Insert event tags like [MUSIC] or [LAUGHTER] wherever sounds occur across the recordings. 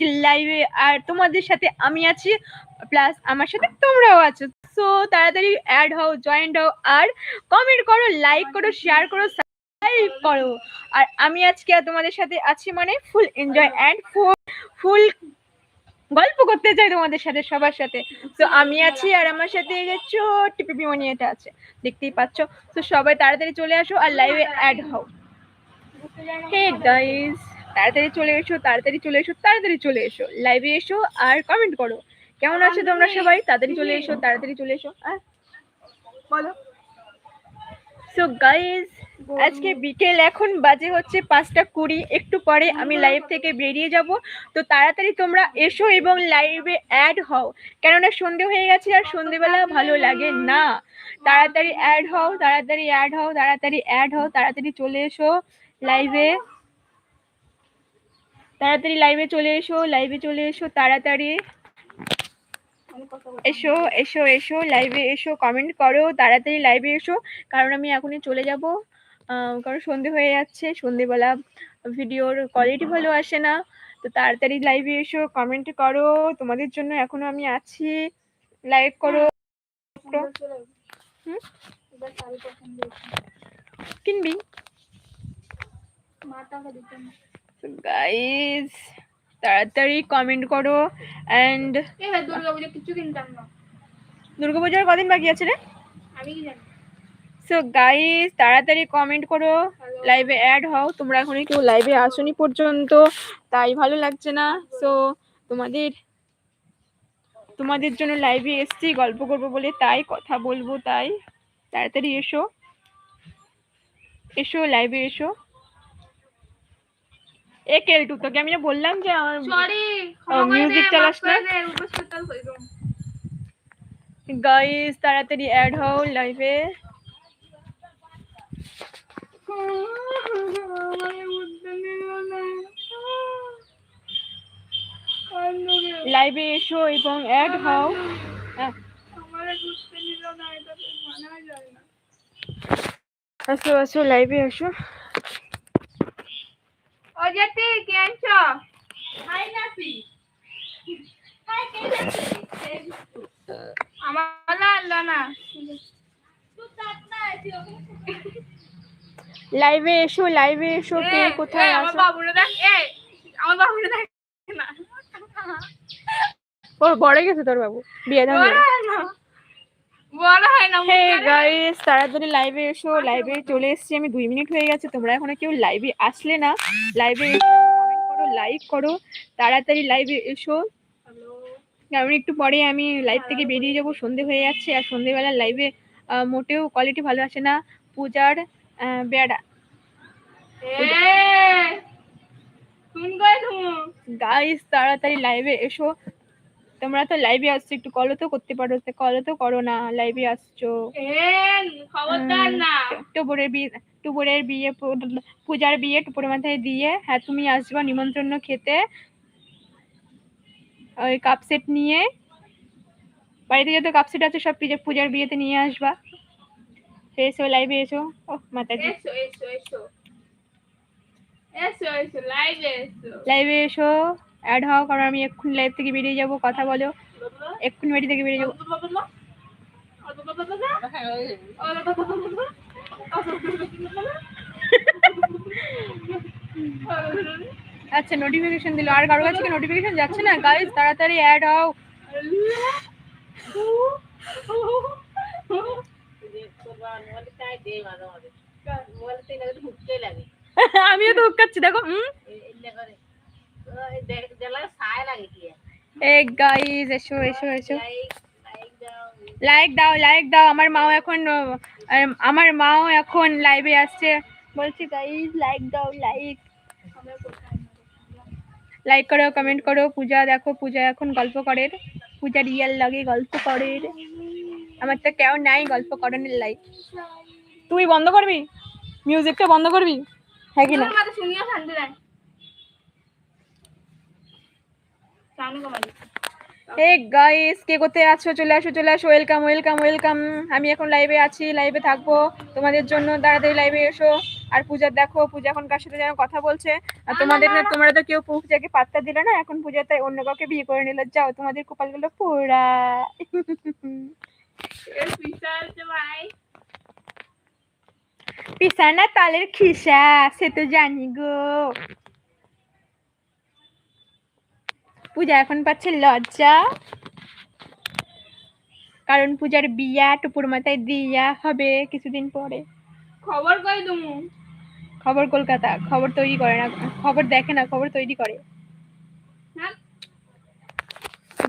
আজকে লাইভে আর তোমাদের সাথে আমি আছি প্লাস আমার সাথে তোমরাও আছো। সো তাড়াতাড়ি অ্যাড হও জয়েন্ট হও, আর কমেন্ট করো লাইক করো শেয়ার করো সাবস্ক্রাইব করো। আর আমি আজকে তোমাদের সাথে আছি মানে ফুল এনজয় অ্যান্ড ফুল ফুল গল্প করতে চাই তোমাদের সাথে, সবার সাথে। তো আমি আছি আর আমার সাথে ছোট্ট পিপিমণি এটা আছে, দেখতেই পাচ্ছ। তো সবাই তাড়াতাড়ি চলে আসো আর লাইভে অ্যাড হও। হে গাইস তাড়াতাড়ি চলে এসো তাড়াতাড়ি চলে এসো তাড়াতাড়ি চলে এসো। লাইভে এসো আর কমেন্ট করো। কেমন আছো তোমরা সবাই? তাড়াতাড়ি চলে এসো তাড়াতাড়ি চলে এসো আহ, বলো। সো গাইস আজকে বিকেল এখন বাজে হচ্ছে পাঁচটা কুড়ি। একটু পরে আমি লাইভ থেকে বেরিয়ে যাব। তো তাড়াতাড়ি তোমরা এসো এবং লাইভে অ্যাড হও। কেননা সন্ধে হয়ে গেছে আর সন্ধেবেলা ভালো লাগে না। তাড়াতাড়ি অ্যাড হও তাড়াতাড়ি অ্যাড হও তাড়াতাড়ি অ্যাড হও তাড়াতাড়ি চলে এসো লাইভে তাড়াতাড়ি লাইভে চলে এসো লাইভে চলে এসো, তাড়াতাড়ি। এসো এসো এসো লাইভে এসো কমেন্ট করো, তাড়াতাড়ি লাইভে এসো। কারণ আমি এখনই চলে যাব। কারণ সন্ধে হয়ে যাচ্ছে, সন্ধেবেলা ভিডিওর কোয়ালিটি ভালো আসে না। তো তাড়াতাড়ি লাইভে এসো কমেন্ট করো। তোমাদের জন্য এখনও আমি আছি। লাইক করো? কিনবি? গাইস তাড়াতাড়ি কমেন্ট করো অ্যান্ড দুর্গাপুজো কিছু কিনতাম না। দুর্গাপূজার কদিন বাকি আছে রে? আমি কি জানি? সো গাইস তাড়াতাড়ি কমেন্ট করো লাইভে অ্যাড হও। তোমরা এখনই কেউ লাইভে আসনি পর্যন্ত তাই ভালো লাগছে না। সো তোমাদের তোমাদের জন্য লাইভে এসছি গল্প করব বলে তাই কথা বলব তাই। তাড়াতাড়ি এসো। এসো লাইভে এসো। এ কেলটু তোকে আমি বললাম যে আমার সরি music চালাস না? গাইস তাড়াতাড়ি অ্যাড হও লাইভে লাইভে এসো এবং অ্যাড হও। হ্যাঁ, আসো আসো। লাইভে এসো অজেতে কেনছ হাই নাপি আমার আল্লাহ না লাইভে এসো লাইভে এসো কে কোথায় আমার আছো? বাবুরে দেখ এ আমার বাবুরে দেখ না। ও বড় গেছে তোর বাবু। বিয়ে দাও হয় না হে গাইস তাড়াতাড়ি লাইভে এসো লাইভে চলে এসেছি আমি দুই মিনিট হয়ে গেছে তোমরা এখনও কেউ লাইভে আসলে না। লাইভে কমেন্ট করো লাইক করো তাড়াতাড়ি লাইভে এসো। কারণ একটু পরে আমি লাইভ থেকে বেরিয়ে যাব সন্ধে হয়ে যাচ্ছে আর সন্ধেবেলা লাইভে মোটেও কোয়ালিটি ভালো আসে না। পূজার বেড়া। গাইস তাড়াতাড়ি লাইভে এসো। তোমরা তো লাইভে আসছো একটু কল তো করতে পারো কল তো করো না লাইভে আসছো। খবরদার না। টুপুরের বিয়ে টুপুরের বিয়ে পূজার বিয়ে টুপুরের মাথায় দিয়ে হ্যাঁ তুমি আসবা নিমন্ত্রণ খেতে। ওই কাপ সেট নিয়ে বাড়িতে যত কাপ সেট আছে সব পূজা- পূজার বিয়েতে নিয়ে আসবা। এসো লাইভে এসো। ও মাতাজি। এসো এসো এসো। এসো এসো লাইভে এসো। লাইভে এসো। অ্যাড হও কারণ আমি এক্ষুনি লাইভ থেকে বেরিয়ে যাব কথা বলো। এক্ষুনি বাড়ি থেকে বেরিয়ে যাব। আচ্ছা নোটিফিকেশন দিল। আর কারও কাছে নোটিফিকেশন যাচ্ছে না? গাইস তাড়াতাড়ি অ্যাড হও। [LAUGHS] আমিও তো হুক্কাচ্ছি দেখো হুম এ গাইস এসো এসো এসো। লাইক দাও লাইক দাও। আমার মাও এখন আমার মাও এখন লাইভে আসছে। বলছি গাইস লাইক দাও লাইক লাইক করো কমেন্ট করো। পূজা দেখো, পূজা এখন গল্প করে। পূজা রিয়েল লাগে, গল্প করে। আমার তো কেউ নাই গল্প করানোর লাইক তুই বন্ধ করবি? মিউজিকটা বন্ধ করবি? হ্যাঁ কি না? শুনিও শান্তি নাই সামনে কমাই হে গাইস কে কোথায় আছো? চলে আসো চলে আসো। ওয়েলকাম ওয়েলকাম ওয়েলকাম আমি এখন লাইভে আছি লাইভে থাকব। তোমাদের জন্য তাড়াতাড়ি লাইভে এসো। আর পূজা দেখো পূজা এখন কার সাথে যেন কথা বলছে। আর তোমাদের না তোমরা তো কেউ পূজাকে পাত্তা দিলে না এখন পূজা তাই অন্য কাউকে বিয়ে করে নিল। যাও তোমাদের কপালগুলো পোড়া। ভাই। পিসানা তালের খিসা সে তো জানি গো। পূজা এখন পাচ্ছে লজ্জা। কারণ পূজার বিয়া টুপুর মাথায় দিয়া হবে কিছুদিন পরে। খবর কই তুমি? খবর কলকাতা খবর তৈরি করে না খবর দেখে না খবর তৈরি করে।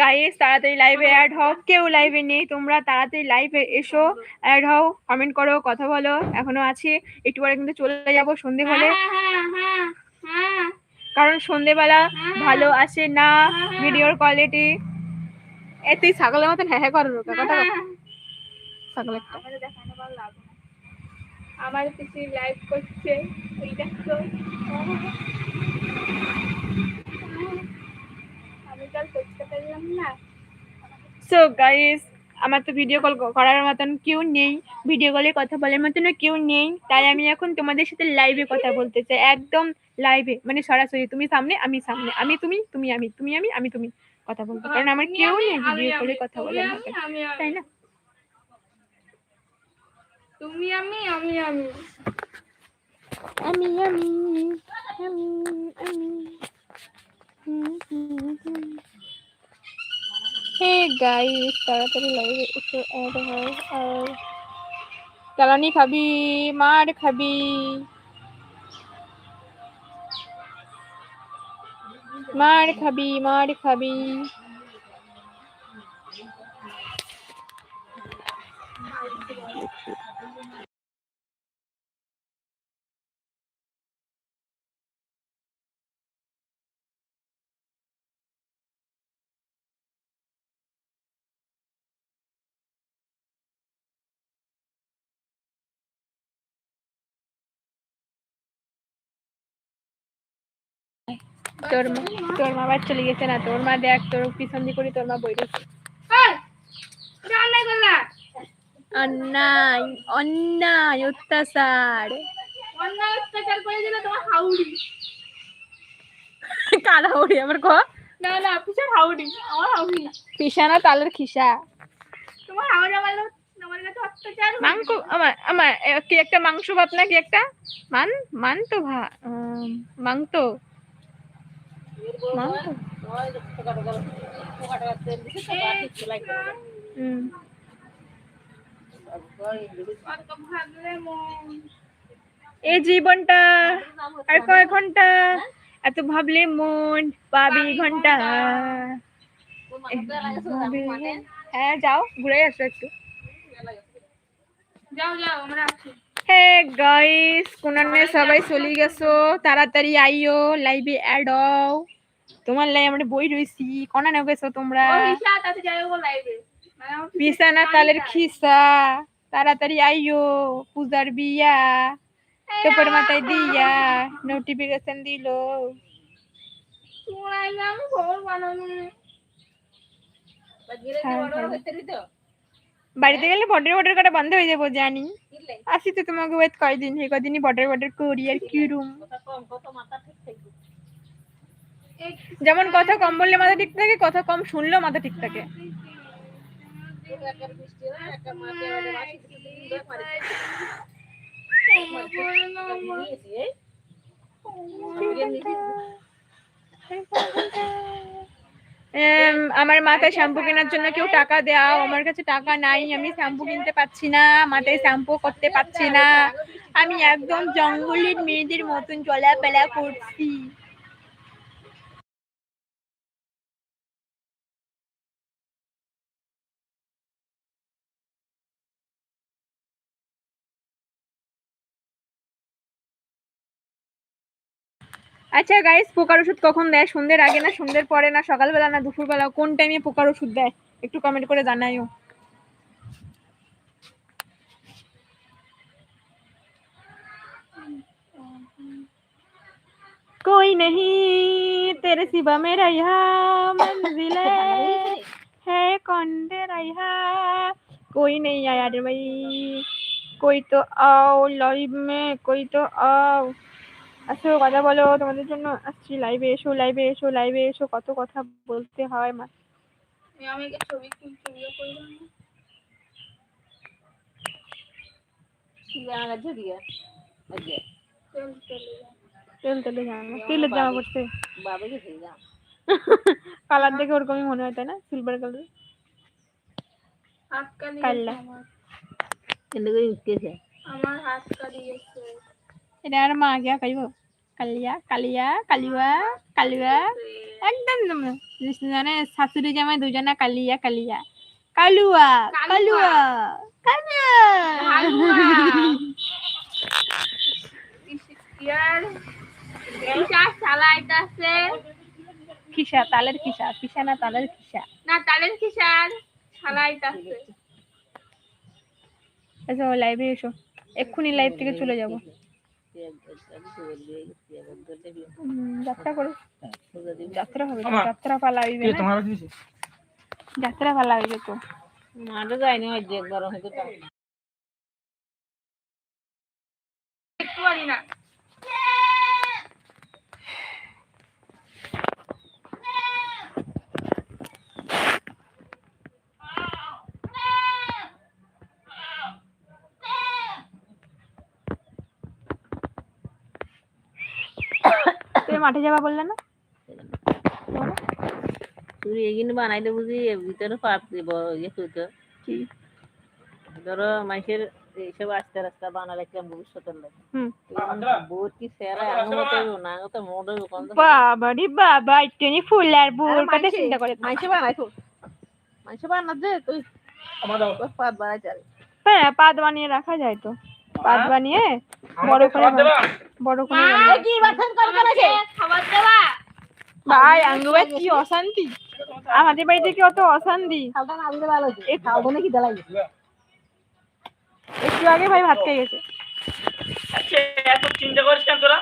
গাইস তাড়াতাড়ি লাইভে অ্যাড হও কেউ লাইভে নেই তোমরা তাড়াতাড়ি লাইভে এসো অ্যাড হও কমেন্ট করো কথা বলো। এখনও আছে একটু পরে কিন্তু চলে যাব সন্ধে হলে। হ্যাঁ হ্যাঁ হ্যাঁ। কারণ সন্ধেবেলা ভালো আসে না ভিডিওর কোয়ালিটি এ তুই ছাগলের মতন হ্যাঁ হ্যাঁ করো কথা। ছাগল একটা। আমার পিসি লাইভ করছে ওই দেখো। আমি কাল করতে পারলাম না। সো গাইস আমার তো ভিডিও কল করার মতন কেউ নেই। ভিডিও কলে কথা বলার মতনও কেউ নেই। তাই আমি এখন তোমাদের সাথে লাইভে কথা বলতে চাই। একদম লাইভে মানে সরাসরি তুমি সামনে আমি সামনে। আমি তুমি তুমি আমি তুমি আমি আমি তুমি কথা বলব। কারণ আমার কেউ নেই ভিডিও কলে কথা বলার মতন। তাই না? তুমি আমি আমি। আমি আমি আমি আমি। গাইস তাড়াতাড়ি লাইভে এসে অ্যাড হয়। আর জ্বালানি খাবি, মার খাবি। মার খাবি মার খাবি। তোর মা তোর মা আবার চলে গেছে না তোর মা দেখ তোর পিছন দিকে করে তোর মা বই অন্যায় অন্যায় অত্যাচার। অন্যায় অত্যাচার করে দিলে তোমার হাউড়ি। আমার ক? না না হাউড়ি আমার হাউড়ি। না তালের খিসা? তোমার কাছে অত্যাচার মাংস আমার আমার কি একটা মাংস ভাত না কি একটা? মান মান তো ভা উম, মাং তো মাং তো হুম। অত ভাবলে মন এই জীবনটা আর কয় ঘণ্টা? এত ভাবলে মন পাবি ঘণ্টা। হ্যাঁ যাও, ঘুরে আসো একটু। হে গাইস কোনানে সবাই চলে গেছো। তাড়াতাড়ি আইও লাইভে অ্যাড হও। তোমার লাই আমরা বই রইছি কোনানে গেছো তোমরা। লাইভে মানে বিছানা তালের খিসা তাড়াতাড়ি আইও পূজার বিয়া তোপর মাথায় দিয়া নোটিফিকেশন দিলো। বাড়িতে গেলে বর্ডার বর্ডার করা বন্ধ হয়ে যাব জানি। আসি তো তোমাকে ওয়েট কয়দিন সেই কদিনই বর্ডার বর্ডার করি আর কি রুম যেমন কথা কম বললে মাথা ঠিক থাকে, কথা কম শুনলেও মাথা ঠিক থাকে। আমার মাথায় শ্যাম্পু কেনার জন্য কেউ টাকা দাও আমার কাছে টাকা নাই, আমি শ্যাম্পু কিনতে পাচ্ছি না, মাথায় শ্যাম্পু করতে পারছি না। আমি একদম জঙ্গলের মেয়েদের মতন চলাফেরা করছি। আচ্ছা গাইস পোকার ওষুধ কখন দেয় সন্ধ্যের আগে না সন্ধ্যের পরে না সকালবেলা না দুপুরবেলা কোন টাইমে পোকার ওষুধ দেয় একটু কমেন্ট করে জানাইও कोई नहीं तेरे सिवा मेरा यहाँ मंजिल है है कौन दे रहा कोई नहीं आया रे भाई कोई तो आओ लाइव में कोई तो आओ আসো কথা বলো তোমাদের জন্য আসছি। লাইভে এসো লাইভে এসো লাইভে এসো কত কথা বলতে হয় মা। আমি ছবি তেলের জামা কালার দেখে ওরকমই মনে হয় তাই না? সিলভার কালার কাল্লা। আমার হাত কালি গেছে। এটা আর মা গিয়া খাইব কালিয়া কালিয়া কালিয়া কালিয়া একদম দুজনে শাশুড়ি জামাই দুজনা কালিয়া কালিয়া কালুয়া কালুয়া খিসা তালের খিসা খিসা না তালের খিসা না তালের কিসার চালাইতাছে এসো লাইভে এসো এক্ষুনি লাইভ থেকে চলে যাব যাত্রা করো। যাত্রা হবে তো, যাত্রা পালা হইবে না যাত্রা পালা হইবে তো মাঠে যায়নি একবার হয়তো মাঠে যাবা বললে না। তুই এগিয়ে বানাইলে বুঝি ভিতরে পাপ দিব ইয়ে কি? ধরো মানুষের এইসব আস্তে রাস্তা বানালে একটা ভবিষ্যতের লাগে? হুম। বহুত কি সেরা আঙুল তো না তো মোড়ে কোন বাবা রে বাবা ইটনি ফুল আর বুল কথা চিন্তা করে। মানুষে বানাই তো। মানুষে বানা দে তুই তোর পাত বানাই চাল হ্যাঁ পাত বানিয়ে রাখা যায় তো। পাত বানিয়ে বড় করে বড় করে বানিয়ে- কি বাথন কর করেছে খাবার দেবা? ভাই আঙ্গুবাই কি অশান্তি? আমাদের বাড়িতে কি অত অশান্তি? খাওয়া না দিলে ভালো হতো। এই খাওয়া নাকি দালাই একটু আগে ভাই ভাত খেয়ে গেছে। এত চিন্তা করিস কেন তোরা।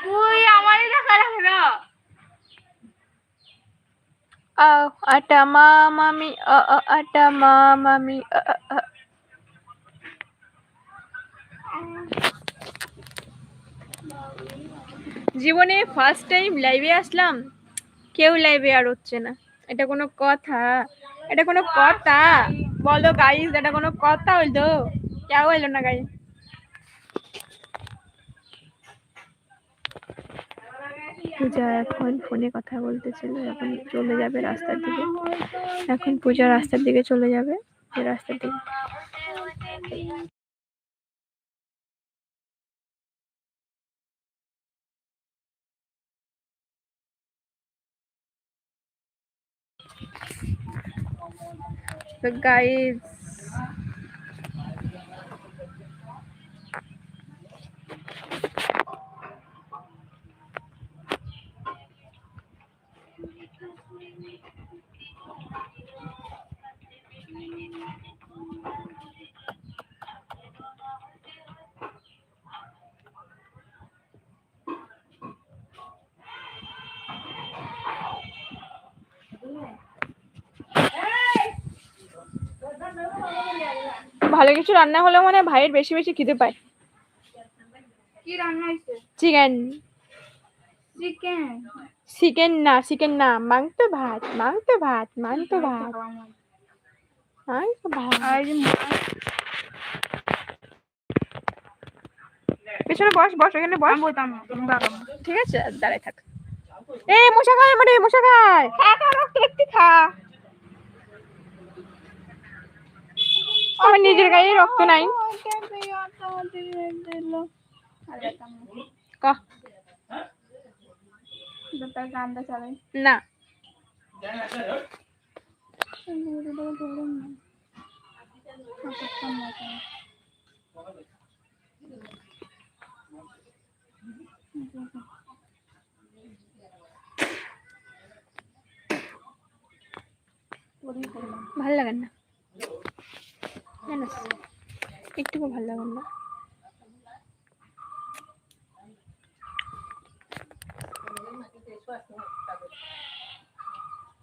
তুই আমারই দেখা রাখে না। আও আটা মা মামি আ আ, আটা মা মামি আ, আ, আ। জীবনে ফার্স্ট টাইম লাইভে আসলাম কেউ লাইভে আর হচ্ছে না। এটা কোনো কথা। এটা কোনো কথা। বলো গাইস এটা কোনো কথা হইল? কেউ হইল না গাইস পূজা এখন ফোনে কথা বলতেছিল, এখন চলে যাবে রাস্তার দিকে। এখন পূজা রাস্তার দিকে চলে যাবে। রাস্তার দিকে তো গাইজ ভালো কিছু রান্না হলে মনে হয় ভাইয়ের বেশি বেশি খিদে পায়। কি রান্না হয়েছে? চিকেন। চিকেন? চিকেন না চিকেন না মাংস ভাত মাংস ভাত মাংস ভাত। মাংস। ভাত। পেছনে বস বস এখানে বস। বলতাম ঠিক আছে দাঁড়াই থাক। এই মশা খায় মানে মশা খায়। খা খা রক্ত একটু খা। আমার নিজের গায়ে রক্ত নাই। দুটার না। ভালো লাগান না। জানো একটুকু ভালো লাগান না।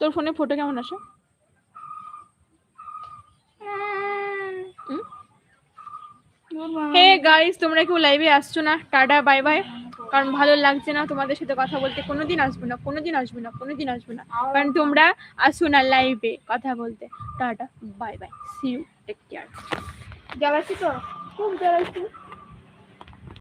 তোর ফোনে ফটো কেমন আসে? হে গাইস তোমরা কেউ লাইভে আসছো না? টাটা বাই বাই কারণ ভালো লাগছে না তোমাদের সাথে কথা বলতে। কোনোদিন আসব না, কোনোদিন আসব না, কোনোদিন আসব না। কারণ তোমরা আসো না লাইভে কথা বলতে। Ta-ta bye bye see you take care জ্বালাচ্ছি তো? খুব জ্বালাচ্ছি